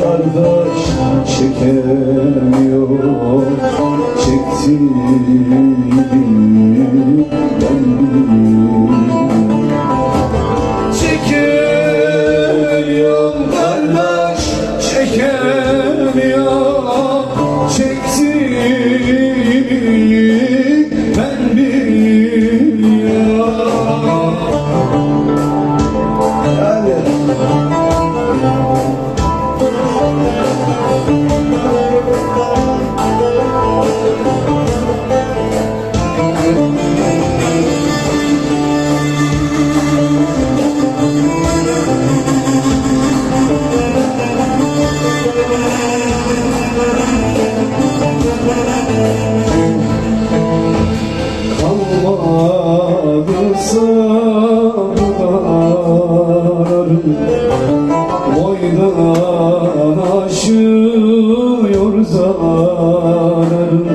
kardeş çekemiyor. Çekti Koşuyor zaman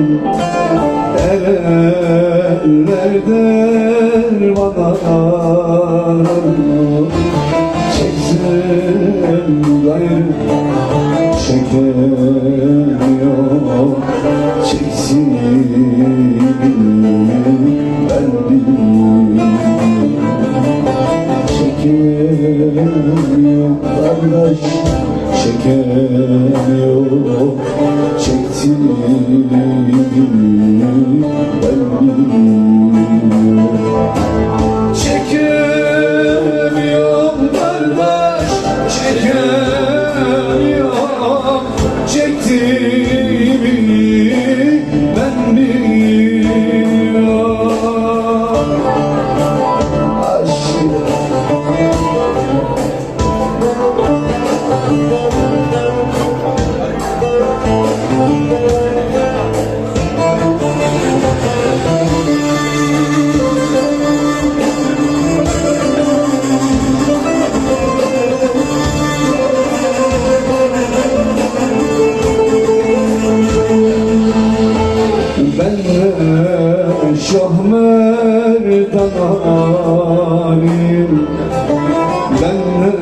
yok çektim ben bilmiyorum Şah Merdan alim Benle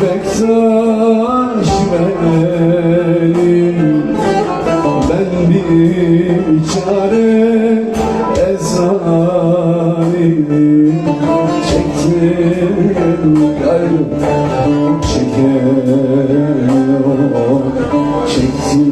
bektaş verim Ben bir çare ezalim. Çektim gayrı çeker Çektim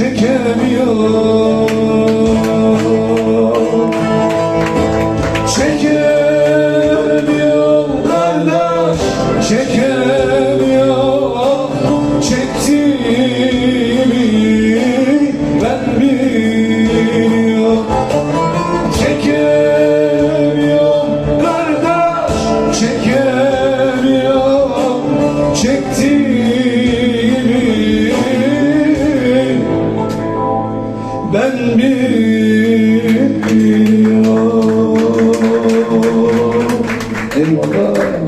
çekemiyor. Çekemiyor kardeş. Çekemiyor.